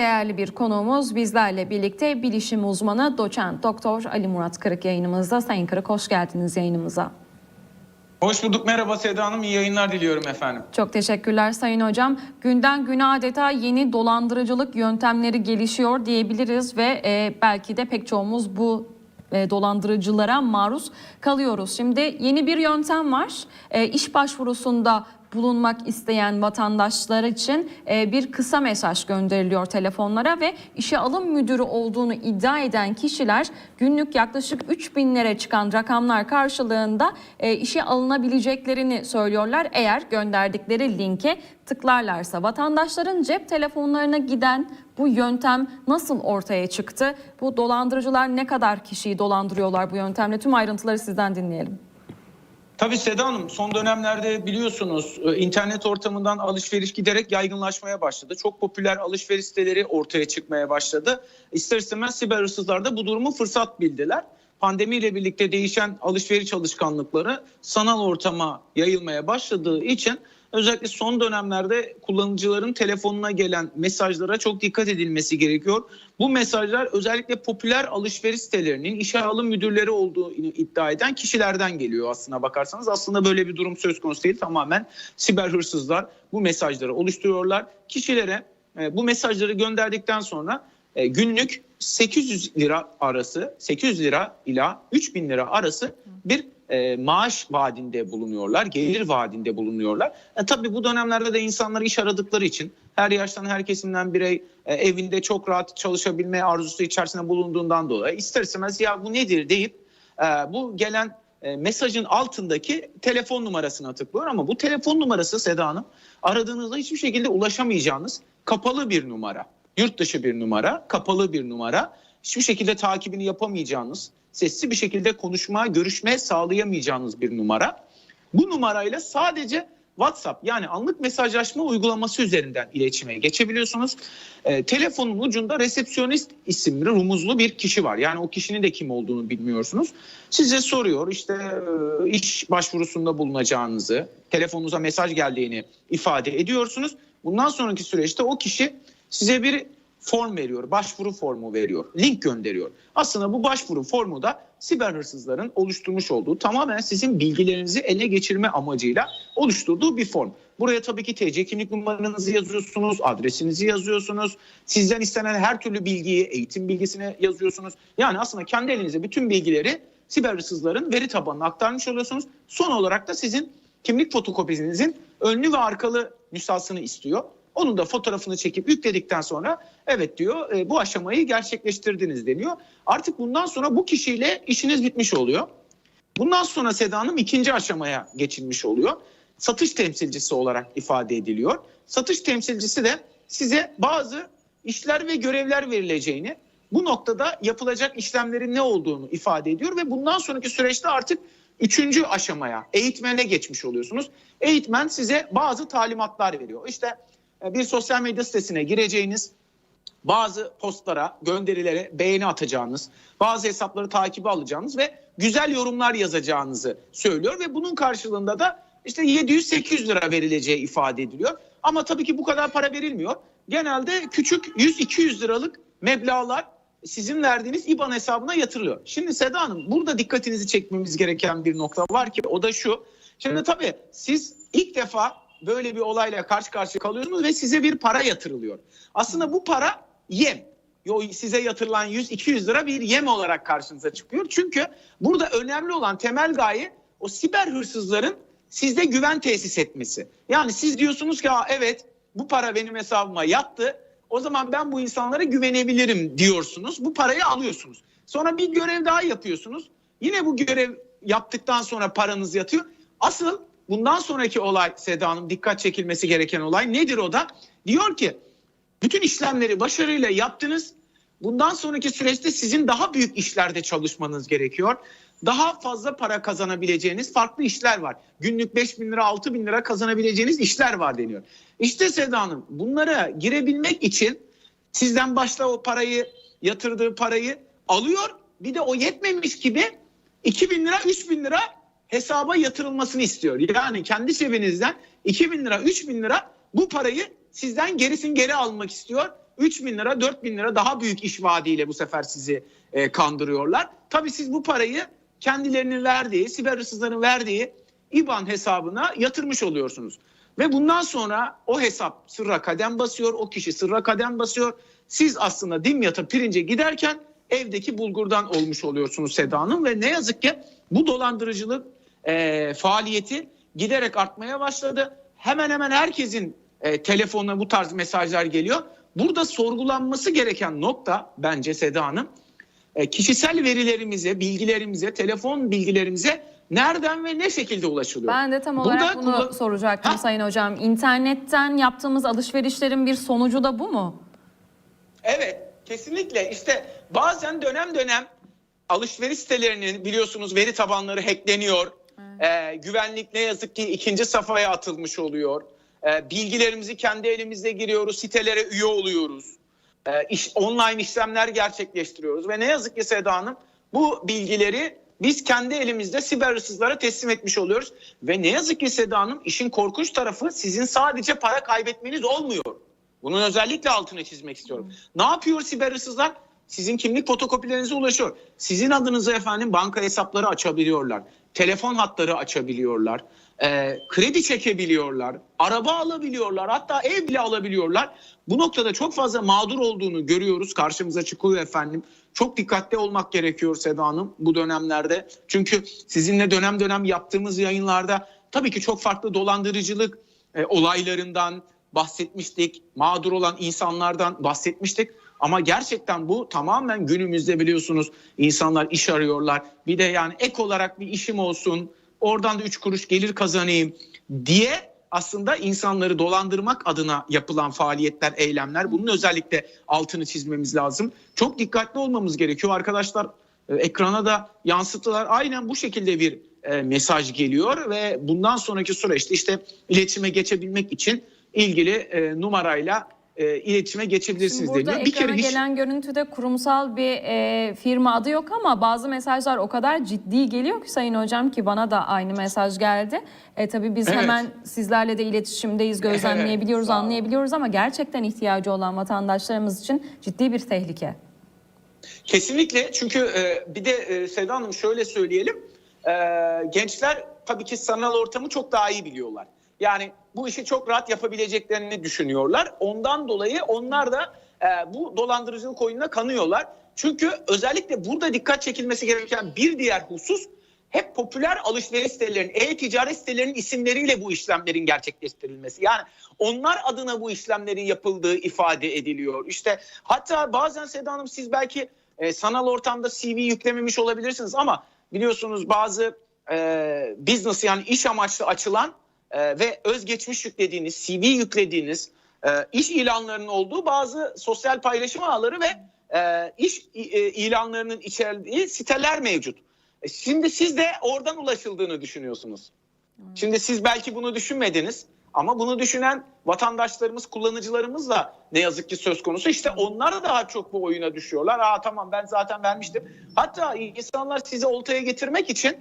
Değerli bir konuğumuz bizlerle birlikte bilişim uzmanı doçent doktor Ali Murat Kırık yayınımızda. Sayın Kırık hoş geldiniz yayınımıza. Hoş bulduk. Merhaba Seda Hanım. İyi yayınlar diliyorum efendim. Çok teşekkürler Sayın Hocam. Günden güne adeta yeni dolandırıcılık yöntemleri gelişiyor diyebiliriz ve e, belki de pek çoğumuz bu e, dolandırıcılara maruz kalıyoruz. Şimdi yeni bir yöntem var. E, iş başvurusunda bulunmak isteyen vatandaşlar için e, bir kısa mesaj gönderiliyor telefonlara ve işe alım müdürü olduğunu iddia eden kişiler günlük yaklaşık 3 binlere çıkan rakamlar karşılığında e, işe alınabileceklerini söylüyorlar. Eğer gönderdikleri linke tıklarlarsa vatandaşların cep telefonlarına giden bu yöntem nasıl ortaya çıktı? Bu dolandırıcılar ne kadar kişiyi dolandırıyorlar bu yöntemle? Tüm ayrıntıları sizden dinleyelim. Tabii Seda Hanım son dönemlerde biliyorsunuz e, internet ortamından alışveriş giderek yaygınlaşmaya başladı. Çok popüler alışveriş siteleri ortaya çıkmaya başladı. İster istemez siber hırsızlar da bu durumu fırsat bildiler. Pandemiyle birlikte değişen alışveriş alışkanlıkları sanal ortama yayılmaya başladığı için özellikle son dönemlerde kullanıcıların telefonuna gelen mesajlara çok dikkat edilmesi gerekiyor. Bu mesajlar özellikle popüler alışveriş sitelerinin işe alım müdürleri olduğu iddia eden kişilerden geliyor aslına bakarsanız. Aslında böyle bir durum söz konusu değil. Tamamen siber hırsızlar bu mesajları oluşturuyorlar. Kişilere e, bu mesajları gönderdikten sonra e, günlük 800 lira arası 800 lira ila 3000 lira arası bir e, maaş vaadinde bulunuyorlar, gelir vaadinde bulunuyorlar. E, tabii bu dönemlerde de insanlar iş aradıkları için her yaştan her kesimden birey e, evinde çok rahat çalışabilme arzusu içerisinde bulunduğundan dolayı ister istemez ya bu nedir deyip e, bu gelen e, mesajın altındaki telefon numarasına tıklıyor ama bu telefon numarası Seda Hanım aradığınızda hiçbir şekilde ulaşamayacağınız kapalı bir numara. Yurt dışı bir numara, kapalı bir numara. Hiçbir şekilde takibini yapamayacağınız, sesli bir şekilde konuşma, görüşme sağlayamayacağınız bir numara. Bu numarayla sadece WhatsApp yani anlık mesajlaşma uygulaması üzerinden iletişime geçebiliyorsunuz. E, telefonun ucunda resepsiyonist isimli rumuzlu bir kişi var. Yani o kişinin de kim olduğunu bilmiyorsunuz. Size soruyor işte e, iş başvurusunda bulunacağınızı, telefonunuza mesaj geldiğini ifade ediyorsunuz. Bundan sonraki süreçte o kişi size bir form veriyor, başvuru formu veriyor, link gönderiyor. Aslında bu başvuru formu da siber hırsızların oluşturmuş olduğu tamamen sizin bilgilerinizi ele geçirme amacıyla oluşturduğu bir form. Buraya tabii ki TC kimlik numaranızı yazıyorsunuz, adresinizi yazıyorsunuz. Sizden istenen her türlü bilgiyi, eğitim bilgisini yazıyorsunuz. Yani aslında kendi elinize bütün bilgileri siber hırsızların veri tabanına aktarmış oluyorsunuz. Son olarak da sizin kimlik fotokopisinizin önlü ve arkalı nüshasını istiyor. Onun da fotoğrafını çekip yükledikten sonra evet diyor e, bu aşamayı gerçekleştirdiniz deniyor. Artık bundan sonra bu kişiyle işiniz bitmiş oluyor. Bundan sonra Seda Hanım ikinci aşamaya geçilmiş oluyor. Satış temsilcisi olarak ifade ediliyor. Satış temsilcisi de size bazı işler ve görevler verileceğini, bu noktada yapılacak işlemlerin ne olduğunu ifade ediyor ve bundan sonraki süreçte artık üçüncü aşamaya, eğitmene geçmiş oluyorsunuz. Eğitmen size bazı talimatlar veriyor. İşte bir sosyal medya sitesine gireceğiniz, bazı postlara, gönderilere beğeni atacağınız, bazı hesapları takibi alacağınız ve güzel yorumlar yazacağınızı söylüyor ve bunun karşılığında da işte 700-800 lira verileceği ifade ediliyor. Ama tabii ki bu kadar para verilmiyor. Genelde küçük 100-200 liralık meblağlar sizin verdiğiniz IBAN hesabına yatırılıyor. Şimdi Seda Hanım burada dikkatinizi çekmemiz gereken bir nokta var ki o da şu. Şimdi tabii siz ilk defa böyle bir olayla karşı karşıya kalıyorsunuz ve size bir para yatırılıyor. Aslında bu para yem. Yo, size yatırılan 100-200 lira bir yem olarak karşınıza çıkıyor. Çünkü burada önemli olan temel gaye o siber hırsızların sizde güven tesis etmesi. Yani siz diyorsunuz ki evet bu para benim hesabıma yattı. O zaman ben bu insanlara güvenebilirim diyorsunuz. Bu parayı alıyorsunuz. Sonra bir görev daha yapıyorsunuz. Yine bu görev yaptıktan sonra paranız yatıyor. Asıl bundan sonraki olay Seda Hanım dikkat çekilmesi gereken olay nedir o da? Diyor ki bütün işlemleri başarıyla yaptınız. Bundan sonraki süreçte sizin daha büyük işlerde çalışmanız gerekiyor. Daha fazla para kazanabileceğiniz farklı işler var. Günlük 5 bin lira 6 bin lira kazanabileceğiniz işler var deniyor. İşte Seda Hanım bunlara girebilmek için sizden başta o parayı yatırdığı parayı alıyor. Bir de o yetmemiş gibi 2 bin lira 3 bin lira hesaba yatırılmasını istiyor. Yani kendi cebinizden 2 bin lira 3 bin lira bu parayı sizden gerisin geri almak istiyor. 3 bin lira 4 bin lira daha büyük iş vaadiyle bu sefer sizi e, kandırıyorlar. Tabii siz bu parayı kendilerinin verdiği, siber hırsızların verdiği IBAN hesabına yatırmış oluyorsunuz. Ve bundan sonra o hesap sırra kadem basıyor, o kişi sırra kadem basıyor. Siz aslında dimyata pirince giderken evdeki bulgurdan olmuş oluyorsunuz Seda Hanım. Ve ne yazık ki bu dolandırıcılık e, faaliyeti giderek artmaya başladı. Hemen hemen herkesin e, telefonuna bu tarz mesajlar geliyor. Burada sorgulanması gereken nokta bence Seda Hanım e, kişisel verilerimize, bilgilerimize, telefon bilgilerimize nereden ve ne şekilde ulaşılıyor? Ben de tam Burada olarak bunu kullan- soracaktım Ha? Sayın Hocam. İnternetten yaptığımız alışverişlerin bir sonucu da bu mu? Evet, kesinlikle. İşte bazen dönem dönem alışveriş sitelerinin biliyorsunuz veri tabanları hackleniyor. Ee, güvenlik ne yazık ki ikinci safhaya atılmış oluyor. Ee, bilgilerimizi kendi elimizde giriyoruz, sitelere üye oluyoruz. Ee, iş, online işlemler gerçekleştiriyoruz ve ne yazık ki Seda Hanım bu bilgileri biz kendi elimizde siber hırsızlara teslim etmiş oluyoruz. Ve ne yazık ki Seda Hanım işin korkunç tarafı sizin sadece para kaybetmeniz olmuyor. Bunun özellikle altını çizmek istiyorum. Ne yapıyor siber hırsızlar? Sizin kimlik fotokopilerinize ulaşıyor. Sizin adınıza efendim banka hesapları açabiliyorlar. Telefon hatları açabiliyorlar. e, kredi çekebiliyorlar. Araba alabiliyorlar. Hatta ev bile alabiliyorlar. Bu noktada çok fazla mağdur olduğunu görüyoruz. Karşımıza çıkıyor efendim. Çok dikkatli olmak gerekiyor Seda Hanım bu dönemlerde. Çünkü sizinle dönem dönem yaptığımız yayınlarda tabii ki çok farklı dolandırıcılık e, olaylarından bahsetmiştik. Mağdur olan insanlardan bahsetmiştik. Ama gerçekten bu tamamen günümüzde biliyorsunuz insanlar iş arıyorlar. Bir de yani ek olarak bir işim olsun, oradan da üç kuruş gelir kazanayım diye aslında insanları dolandırmak adına yapılan faaliyetler, eylemler. Bunun özellikle altını çizmemiz lazım. Çok dikkatli olmamız gerekiyor arkadaşlar. e, Ekrana da yansıttılar. Aynen bu şekilde bir e, mesaj geliyor ve bundan sonraki süreçte işte iletişime geçebilmek için ilgili e, numarayla e, iletişime geçebilirsiniz Şimdi deniyor. Bir kere hiç gelen görüntüde kurumsal bir e, firma adı yok ama bazı mesajlar o kadar ciddi geliyor ki Sayın Hocam ki bana da aynı mesaj geldi. E, tabii biz Evet. hemen sizlerle de iletişimdeyiz, gözlemleyebiliyoruz, olun. anlayabiliyoruz ama gerçekten ihtiyacı olan vatandaşlarımız için ciddi bir tehlike. Kesinlikle çünkü e, bir de e, Seda Hanım şöyle söyleyelim. E, gençler tabii ki sanal ortamı çok daha iyi biliyorlar. Yani bu işi çok rahat yapabileceklerini düşünüyorlar. Ondan dolayı onlar da e, bu dolandırıcılık oyununa kanıyorlar. Çünkü özellikle burada dikkat çekilmesi gereken bir diğer husus hep popüler alışveriş sitelerinin, e-ticaret sitelerinin isimleriyle bu işlemlerin gerçekleştirilmesi. Yani onlar adına bu işlemlerin yapıldığı ifade ediliyor. İşte hatta bazen Seda Hanım siz belki e, sanal ortamda CV yüklememiş olabilirsiniz ama biliyorsunuz bazı e, business yani iş amaçlı açılan e, ve özgeçmiş yüklediğiniz, CV yüklediğiniz e, iş ilanlarının olduğu bazı sosyal paylaşım ağları ve e, iş e, ilanlarının içerdiği siteler mevcut. E, Şimdi siz de oradan ulaşıldığını düşünüyorsunuz. Şimdi siz belki bunu düşünmediniz ama bunu düşünen vatandaşlarımız, kullanıcılarımız da ne yazık ki söz konusu. İşte onlar daha çok bu oyuna düşüyorlar. Aa tamam ben zaten vermiştim. Hatta insanlar sizi oltaya getirmek için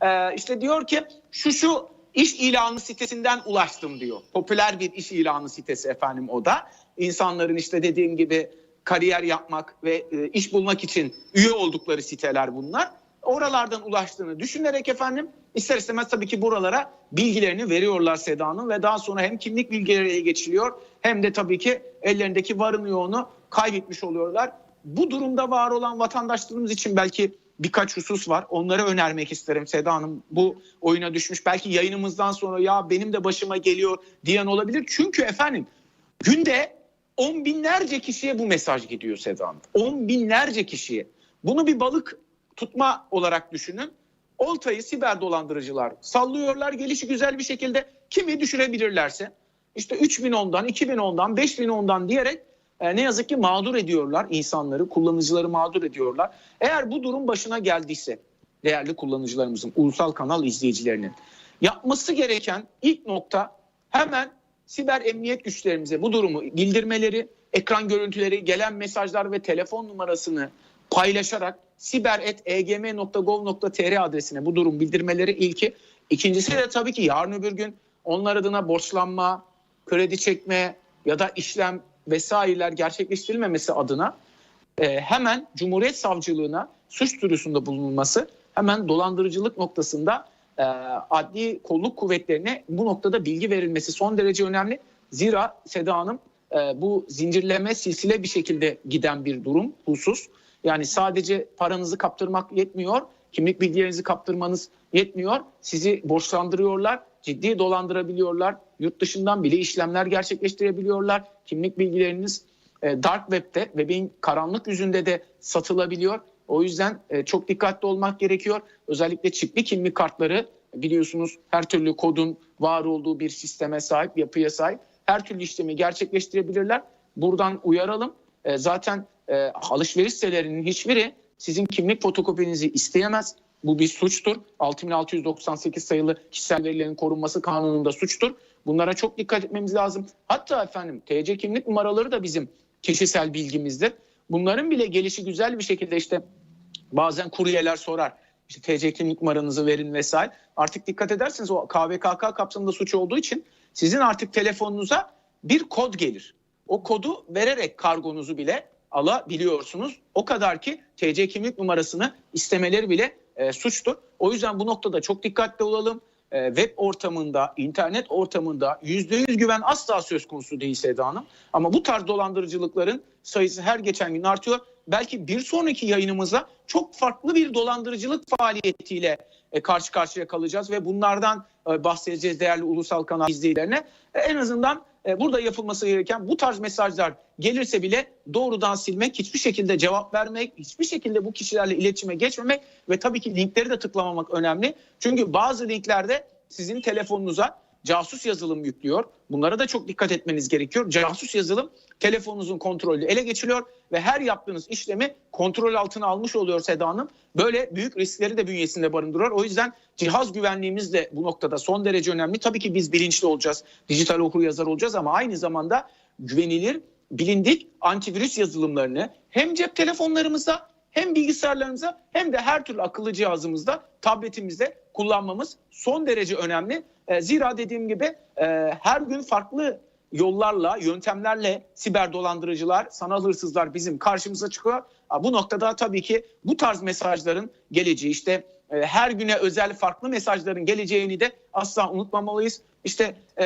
e, işte diyor ki şu şu iş ilanı sitesinden ulaştım diyor. Popüler bir iş ilanı sitesi efendim o da. İnsanların işte dediğim gibi kariyer yapmak ve e, iş bulmak için üye oldukları siteler bunlar. Oralardan ulaştığını düşünerek efendim ister istemez tabii ki buralara bilgilerini veriyorlar Seda'nın ve daha sonra hem kimlik bilgileri geçiliyor hem de tabii ki ellerindeki varını yoğunu kaybetmiş oluyorlar. Bu durumda var olan vatandaşlarımız için belki birkaç husus var. Onları önermek isterim Seda Hanım. Bu oyuna düşmüş. Belki yayınımızdan sonra ya benim de başıma geliyor diyen olabilir. Çünkü efendim günde on binlerce kişiye bu mesaj gidiyor Seda Hanım. On binlerce kişiye. Bunu bir balık tutma olarak düşünün. Oltayı siber dolandırıcılar sallıyorlar gelişi güzel bir şekilde kimi düşürebilirlerse işte 3000 ondan, 2000 ondan, 5000 ondan diyerek e, ne yazık ki mağdur ediyorlar insanları, kullanıcıları mağdur ediyorlar. Eğer bu durum başına geldiyse değerli kullanıcılarımızın, ulusal kanal izleyicilerinin yapması gereken ilk nokta hemen siber emniyet güçlerimize bu durumu bildirmeleri, ekran görüntüleri, gelen mesajlar ve telefon numarasını paylaşarak siber.egm.gov.tr adresine bu durum bildirmeleri ilki. İkincisi de tabii ki yarın öbür gün onlar adına borçlanma, kredi çekme ya da işlem vesaireler gerçekleştirilmemesi adına e, hemen Cumhuriyet Savcılığına suç duyurusunda bulunulması, hemen dolandırıcılık noktasında e, adli kolluk kuvvetlerine bu noktada bilgi verilmesi son derece önemli. Zira Seda Hanım e, bu zincirleme silsile bir şekilde giden bir durum, husus. Yani sadece paranızı kaptırmak yetmiyor, kimlik bilgilerinizi kaptırmanız yetmiyor. Sizi borçlandırıyorlar, ciddi dolandırabiliyorlar. Yurt dışından bile işlemler gerçekleştirebiliyorlar. Kimlik bilgileriniz e, dark web'te, web'in karanlık yüzünde de satılabiliyor. O yüzden e, çok dikkatli olmak gerekiyor. Özellikle çipli kimlik kartları biliyorsunuz her türlü kodun var olduğu bir sisteme sahip, yapıya sahip. Her türlü işlemi gerçekleştirebilirler. Buradan uyaralım. E, zaten alışveriş sitelerinin hiçbiri sizin kimlik fotokopinizi isteyemez. Bu bir suçtur. 6698 sayılı kişisel verilerin korunması kanununda suçtur. Bunlara çok dikkat etmemiz lazım. Hatta efendim TC kimlik numaraları da bizim kişisel bilgimizdir. Bunların bile gelişi güzel bir şekilde işte bazen kuryeler sorar. İşte TC kimlik numaranızı verin vesaire. Artık dikkat ederseniz o KVKK kapsamında suç olduğu için sizin artık telefonunuza bir kod gelir. O kodu vererek kargonuzu bile alabiliyorsunuz. O kadar ki TC kimlik numarasını istemeleri bile e, suçtur. O yüzden bu noktada çok dikkatli olalım. E, web ortamında, internet ortamında %100 güven asla söz konusu değil Seda Hanım. Ama bu tarz dolandırıcılıkların sayısı her geçen gün artıyor. Belki bir sonraki yayınımıza çok farklı bir dolandırıcılık faaliyetiyle e, karşı karşıya kalacağız ve bunlardan e, bahsedeceğiz değerli ulusal kanal izleyicilerine. E, en azından e, burada yapılması gereken bu tarz mesajlar gelirse bile doğrudan silmek, hiçbir şekilde cevap vermek, hiçbir şekilde bu kişilerle iletişime geçmemek ve tabii ki linkleri de tıklamamak önemli. Çünkü bazı linklerde sizin telefonunuza casus yazılım yüklüyor. Bunlara da çok dikkat etmeniz gerekiyor. Casus yazılım telefonunuzun kontrolü ele geçiriyor ve her yaptığınız işlemi kontrol altına almış oluyor Seda Hanım. Böyle büyük riskleri de bünyesinde barındırıyor. O yüzden cihaz güvenliğimiz de bu noktada son derece önemli. Tabii ki biz bilinçli olacağız, dijital okur yazar olacağız ama aynı zamanda güvenilir, bilindik antivirüs yazılımlarını hem cep telefonlarımızda hem bilgisayarlarımıza hem de her türlü akıllı cihazımızda, tabletimizde kullanmamız son derece önemli. E, zira dediğim gibi e, her gün farklı yollarla, yöntemlerle siber dolandırıcılar, sanal hırsızlar bizim karşımıza çıkıyor. Bu noktada tabii ki bu tarz mesajların geleceği işte e, her güne özel farklı mesajların geleceğini de asla unutmamalıyız. İşte e,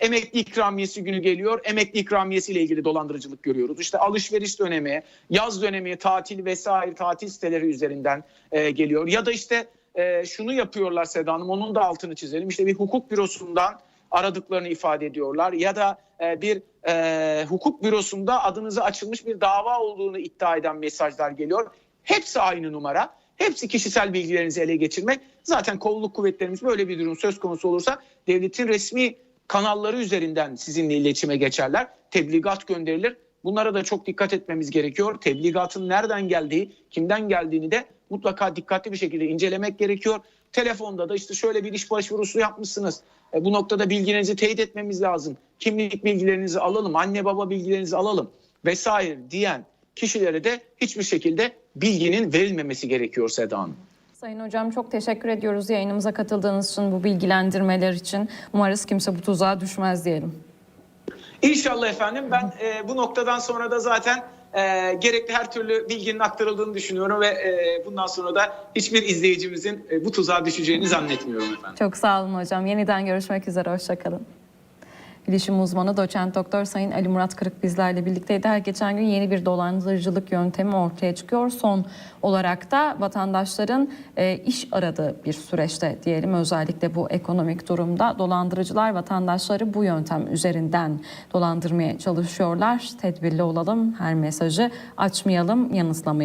emekli ikramiyesi günü geliyor. Emekli ikramiyesi ile ilgili dolandırıcılık görüyoruz. İşte alışveriş dönemi, yaz dönemi, tatil vesaire tatil siteleri üzerinden e, geliyor. Ya da işte e, şunu yapıyorlar Seda Hanım onun da altını çizelim. İşte bir hukuk bürosundan aradıklarını ifade ediyorlar. Ya da e, bir e, hukuk bürosunda adınıza açılmış bir dava olduğunu iddia eden mesajlar geliyor. Hepsi aynı numara. Hepsi kişisel bilgilerinizi ele geçirmek. Zaten kolluk kuvvetlerimiz böyle bir durum söz konusu olursa devletin resmi kanalları üzerinden sizinle iletişime geçerler. Tebligat gönderilir. Bunlara da çok dikkat etmemiz gerekiyor. Tebligatın nereden geldiği, kimden geldiğini de mutlaka dikkatli bir şekilde incelemek gerekiyor. Telefonda da işte şöyle bir iş başvurusu yapmışsınız. E, bu noktada bilgilerinizi teyit etmemiz lazım. Kimlik bilgilerinizi alalım, anne baba bilgilerinizi alalım vesaire diyen kişilere de hiçbir şekilde bilginin verilmemesi gerekiyor Seda Hanım. Sayın Hocam çok teşekkür ediyoruz yayınımıza katıldığınız için, bu bilgilendirmeler için. Umarız kimse bu tuzağa düşmez diyelim. İnşallah efendim ben e, bu noktadan sonra da zaten e, gerekli her türlü bilginin aktarıldığını düşünüyorum ve e, bundan sonra da hiçbir izleyicimizin e, bu tuzağa düşeceğini zannetmiyorum efendim. Çok sağ olun hocam. Yeniden görüşmek üzere. Hoşçakalın. Bilişim uzmanı doçent doktor Sayın Ali Murat Kırık bizlerle birlikteydi. Her geçen gün yeni bir dolandırıcılık yöntemi ortaya çıkıyor. Son olarak da vatandaşların e, iş aradığı bir süreçte diyelim özellikle bu ekonomik durumda dolandırıcılar vatandaşları bu yöntem üzerinden dolandırmaya çalışıyorlar. Tedbirli olalım, her mesajı açmayalım, yanıtlamayalım.